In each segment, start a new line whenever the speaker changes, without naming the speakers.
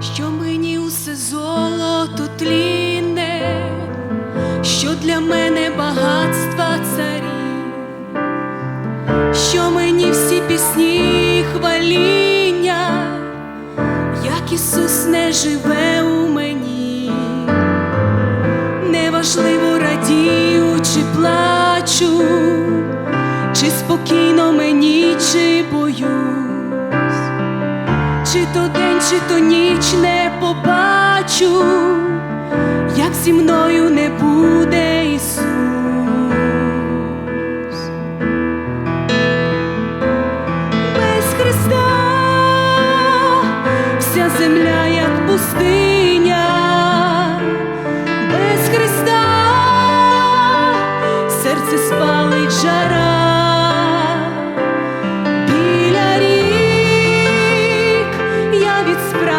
що мені усе золото тлінне, що для мене багатства царі, що мені всі пісні хваління, як Ісус не живе у мені, неважливо радію чи плачу, чи спокійно мені, чи боюсь чи то день, чи то ніч не побачу, як зі мною не буде Ісус. Без Христа вся земля як пустиня,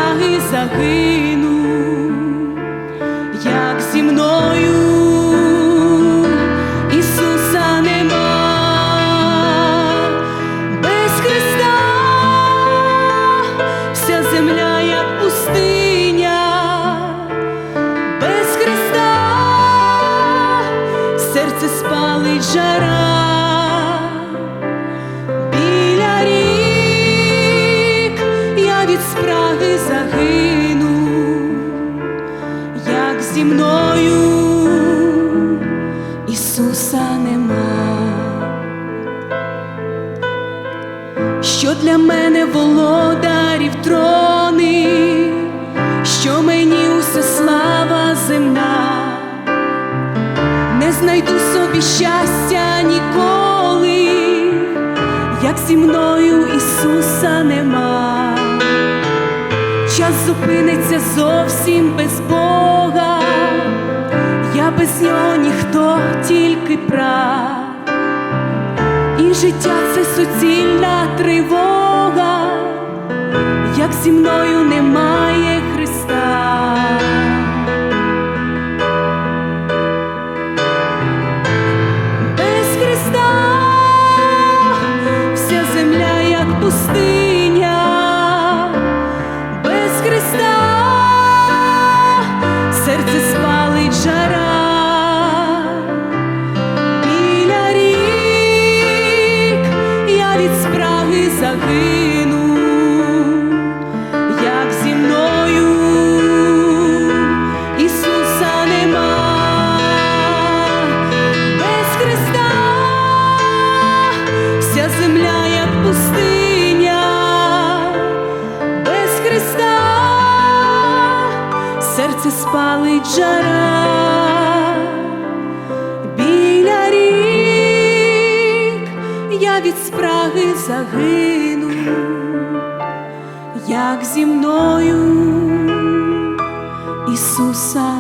спраги загину, як зі мною. Ісуса нема, без Христа вся земля як пустиня, без Христа серце спалить жара загину, як зі мною Ісуса нема, що для мене володарів трони, що мені уся слава земна. Не знайду собі щастя ніколи, як зі мною Ісуса нема, час зупиниться зовсім без Бога, я без нього ніхто тільки прав, і життя це суцільна тривога, як зі мною немає спалить жара, біля рік я від спраги загину, як зі мною Ісуса.